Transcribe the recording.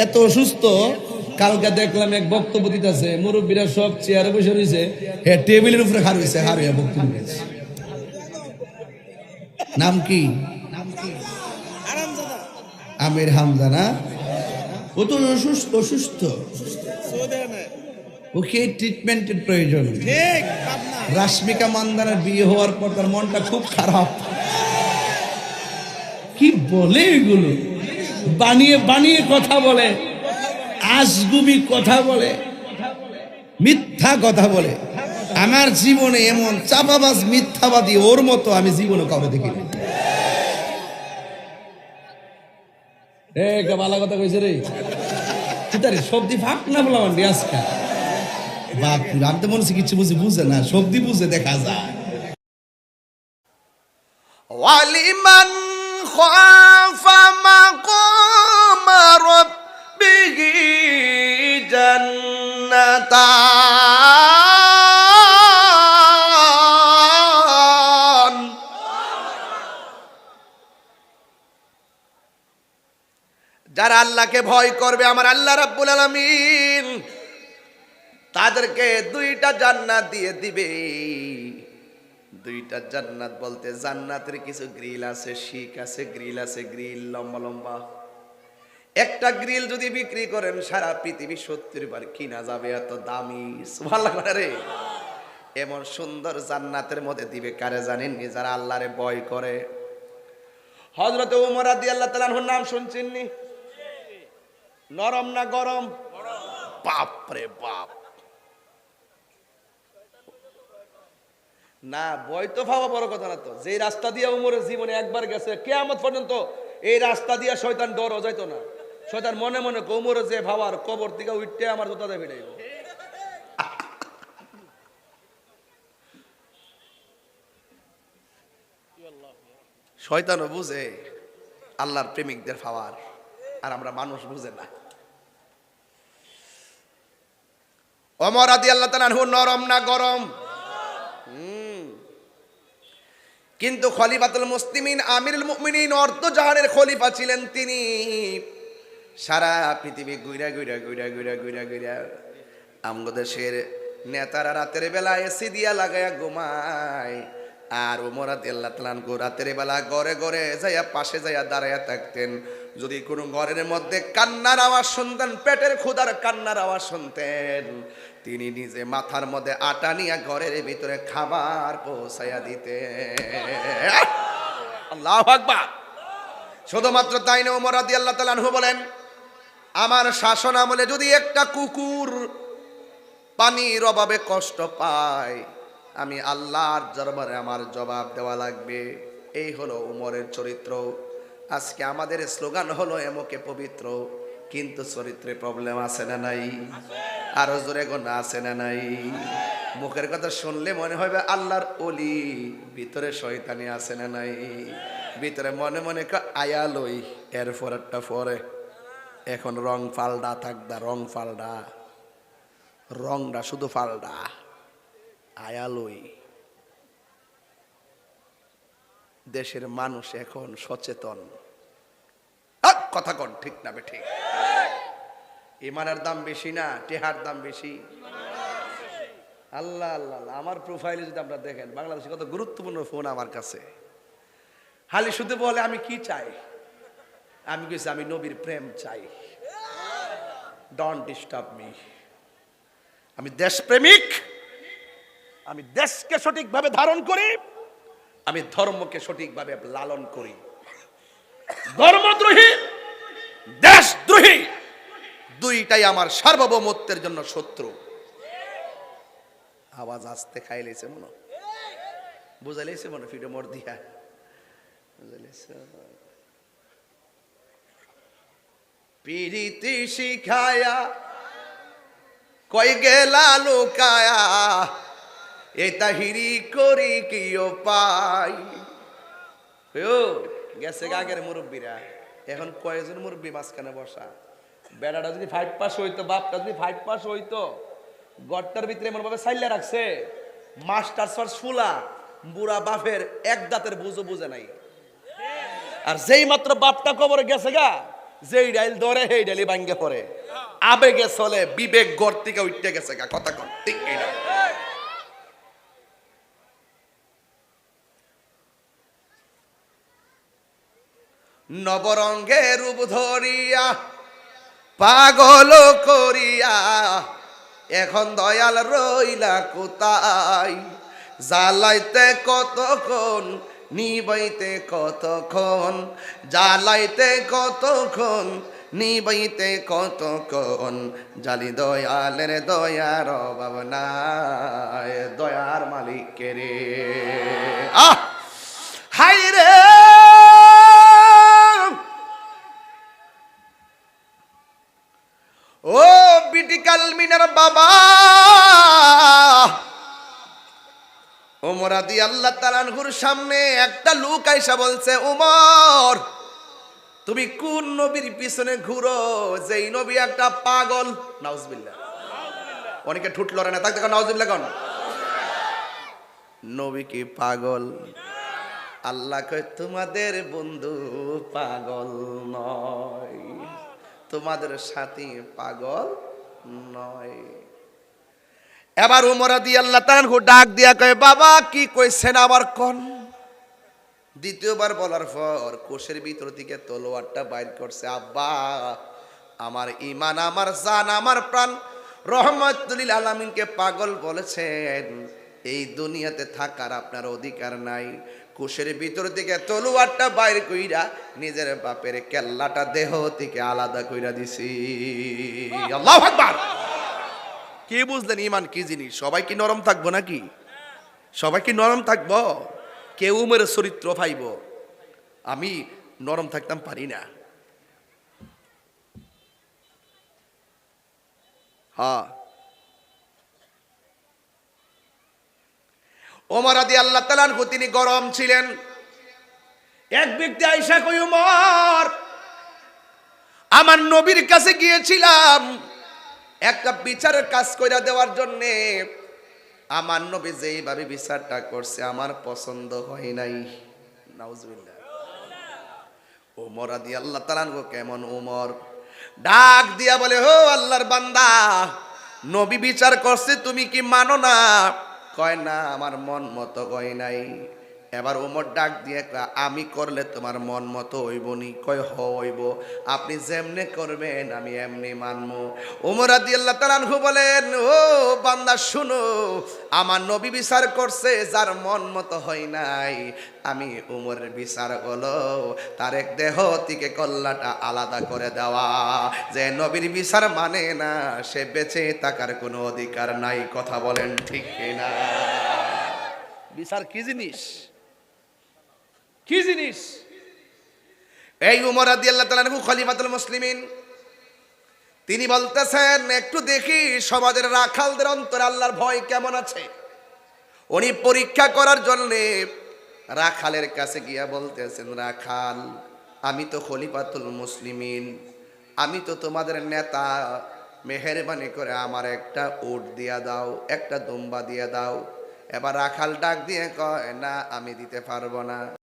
এত অসুস্থ? কালকে দেখলাম এক বক্তব্য দিতেছে মুরব্বীরা সব চেয়ারে বসে রয়েছে। হ্যাঁ টেবিলের উপরে হার হয়েছে হার হয়ে বক্তব্য দিয়েছে নাম কি? আমির হামজা না? ও তো অসুস্থ অসুস্থ। ওকে ট্রিটমেন্টের প্রয়োজন? রাশ্মিকা মান্দানের বিয়ে হওয়ার পর তার মনটা খুব খারাপ। কি বলে এগুলো? বানিয়ে বানিয়ে কথা বলে। আজগুবি কথা বলে। মিথ্যা কথা বলে। আমার জীবনে এমন চাপাবাজ মিথ্যাবাদী ওর মতো আমি জীবনে কবে দেখি কথা কইছে রে? আজকে? কিছু বুঝে না, সবজি বুঝে দেখা যায়। خاف مقام ربه جنتان যারা আল্লাহকে ভয় করবে আমার আল্লাহ রাব্বুল আলামিন তাদেরকে দুইটা জান্নাত দিয়ে দিবে দুইটা জান্নাত বলতে জান্নাতের কিছু গ্রিল আছে শিক আছে গ্রিল আছে গ্রিল লম্বা লম্বা। একটা গ্রিল যদি বিক্রি করেন সারা পৃথিবী সত্তর বার কিনা যাবে এত দামি। রে। এমন সুন্দর জান্নাতের মধ্যে দিবে কারে জানেননি যারা আল্লাহরে বয় করে। হজরত উমর আদি আল্লাহ তালাহুর নাম শুনছেননি নরম না গরম? বাপ রে বাপ। না বই তো ভাবা বড় কথা না তো। যে রাস্তা দিয়ে উমরের জীবনে একবার গেছে, কেয়ামত পর্যন্ত এই রাস্তা দিয়ে শয়তান ডরও যাইতো না। শয়তান মনে মনে কোমরে যে ভাবার কবর থেকে উঠতে আমার জুতা দেবে শয়তানও বুঝে আল্লাহর প্রেমিকদের ভাবার, আর আমরা মানুষ বুঝে না। অমর আদি আল্লাহ তাআলা নরম না গরম? কিন্তু খলিফাতুল মুসলিমিন, আমিরুল মুমিনিন অর্ধ জাহানের খলিফা ছিলেন তিনি। সারা পৃথিবী গুইরা গুইরা গুইরা গুইরা গুইরা গুইরা আমগো দেশের নেতারা রাতের বেলা এসি দিয়া লাগায়া ঘুমায়। আর ওমরাত আল্লাহ তালান রাতের বেলা গড়ে গড়ে যাইয়া পাশে যাইয়া দাঁড়াইয়া থাকতেন। যদি কোনো ঘরের মধ্যে কান্নার আওয়াজ শুনতেন, পেটের ক্ষুদার কান্নার আওয়াজ শুনতেন, তিনি নিজে মাথার মধ্যে আটা নিয়ে ঘরের ভিতরে খাবার পৌঁছাইয়া দিতে আল্লাহ আকবার। শুধুমাত্র তাই না ওমর রাদি আল্লাহ তালানহু বলেন, আমার শাসন আমলে যদি একটা কুকুর পানির অভাবে কষ্ট পায় আমি আল্লাহর দরবারে আমার জবাব দেওয়া লাগবে। এই হলো উমরের চরিত্র। আজকে আমাদের স্লোগান হলো এমকে পবিত্র, কিন্তু চরিত্রে প্রবলেম আছে না নাই? আরও জোরে গোনা আছে না নাই? মুখের কথা শুনলে মনে হবে আল্লাহর অলি ভিতরে শয়তানি আছে না নাই? ভিতরে মনে মনে আয়া লই এর পরেরটা পরে। এখন রং ফালডা থাকদা, রং ফালডা। রংটা শুধু ফালডা। আয়ালই। দেশের মানুষ এখন সচেতন। আক, কথা কন ঠিক না ঠিক? ইমানের দাম বেশি না টেহার দাম বেশি? আল্লাহ আল্লাহ। আমার প্রোফাইলে যদি আপনারা দেখেন বাংলাদেশে কত গুরুত্বপূর্ণ ফোন আমার কাছে। হালি শুধু বলে আমি কি চাই? আমি কিছু আমি নবীর প্রেম চাই। ডন্ট ডিস্টার্ব মি আমি দেশপ্রেমিক। আমি দেশকে সঠিকভাবে ধারণ করি, আমি ধর্মকে সঠিকভাবে লালন করি। ধর্মদ্রোহী, দেশদ্রোহী, দুইটাই আমার সার্বভৌমত্বের জন্য শত্রু। আওয়াজ আসতে খাইলেছে মনে বুঝাইলেছে মনে ফিডো মোর দিয়া। পিরিতি শিখায়া, কই গেলা লুকায়া এ তাহিরি করি কিও পাই। গেছে আগের মুরব্বীরা। এখন কয়েকজন মুরব্বী মাঝখানে বসা। বেড়াটা যদি ফাইভ পাস হইতো, বাপটা যদি ফাইভ পাস হইতো গড়টার ভিতরে এমন ভাবে সাইলে রাখছে, মাস্টার সর সুলা, বুড়া বাপের এক দাঁতের বুঝো বুঝে নাই। আর যেই মাত্র বাপটা কবরে গেছে গা, যেই ডাইল ধরে, সেই ডাইলি ভাঙ্গে পড়ে। আবেগে চলে, বিবেক গড় থেকে উঠতে গেছে গা, কথা কর, ঠিক এইটা নবরঙ্গে রূপ ধরিয়া, পাগল করিয়া, এখন দয়াল রইলা কোথায়? জ্বালাইতে কতক্ষণ, নিবাইতে কতক্ষণ? জ্বালাইতে কতক্ষণ, নিবাইতে কতক্ষণ? জালি দয়ালের দয়ার অভাব নাই, দয়ার মালিকের। আহ! হাই রে আদি আল্লাহ তালানহুর সামনে একটা লোক আইসা বলছে, উমর, তুমি কোন নবীর পিছনে ঘুরো? যেই নবী একটা পাগল। নাউজবিল্লাহ। অনেকে ঠুট লড়ে না। তাকে, দেখো, নাউজবিল্লাহ কোন। নবী কি পাগল? আল্লাহ কয়, তোমাদের বন্ধু পাগল নয়। তোমাদের সাথী পাগল নয়। এবার উমরা দিয়ে আল্লাহ তাআলা ডাক দিয়া কয়, বাবা, কি কইছেন আবার কন? দ্বিতীয়বার বলার পর কোষের ভিতর থেকে তলোয়ারটা বাইর করছে, আব্বা, আমার ইমান আমার জান, আমার প্রাণ রহমতুল্লিল আলমিনকে পাগল বলেছেন। এই দুনিয়াতে থাকার আপনার অধিকার নাই। কোষের ভিতর থেকে তলোয়ারটা বাইর কইরা নিজের বাপের কেল্লাটা দেহ থেকে আলাদা কইরা দিছি। আল্লাহ আকবার! কি বুঝলেন ইমান কি জিনিস? সবাই কি নরম থাকব নাকি? সবাই কি নরম থাকব? কেউ মেরে চরিত্র পাইব আমি নরম থাকতাম পারি না। হ্যাঁ। ওমর আদি আল্লাহ তালানহু তিনি গরম ছিলেন। এক ব্যক্তি আইসা কই উমর, আমার নবীর কাছে গিয়েছিলাম। একটা বিচারের কাজ কইরা দেওয়ার জন্যে আমার নবী যেইভাবে বিচারটা করছে, আমার পছন্দ হয় নাই। নাউজুবিল্লাহ। ওমর আদি আল্লাহ তালানগো কেমন ওমর ডাক দিয়া বলে, হো আল্লাহর বান্দা, নবী বিচার করছে, তুমি কি মানো না? কয়, না, আমার মন মতো কয় নাই। এবার ওমর ডাক দিয়ে আমি করলে তোমার মন মতো হইব নি। কয়, হইব। আপনি যেমনে করবেন, আমি এমনি মানবো। ওমর আদি আল্লাহ তালানহু বলেন, ও বান্দা, শুনো, আমার নবী বিচার করছে, যার মন মতো হয় নাই। আমি উমরের বিচার হলো, তার এক দেহ থেকে কল্লাটা আলাদা করে দেওয়া। যে নবীর বিচার মানে না, সে বেঁচে থাকার কোনো অধিকার নাই। কথা বলেন ঠিক না বিচার কি জিনিস? কি জিনিস? এই উমর আদি আল্লাহ তালানহু খলিফাতুল মুসলিমিন, তিনি বলতেছেন, একটু দেখি সমাজের রাখালদের অন্তরে আল্লাহর ভয় কেমন আছে? উনি পরীক্ষা করার জন্যে রাখালের কাছে গিয়া বলতেছেন, রাখাল, আমি তো খলিফাতুল মুসলিমিন, আমি তো তোমাদের নেতা। মেহরবানি করে আমার একটা উট দিয়া দাও, একটা দুম্বা দিয়া দাও। এবার রাখাল ডাক দিয়ে কয়, না, আমি দিতে পারব না।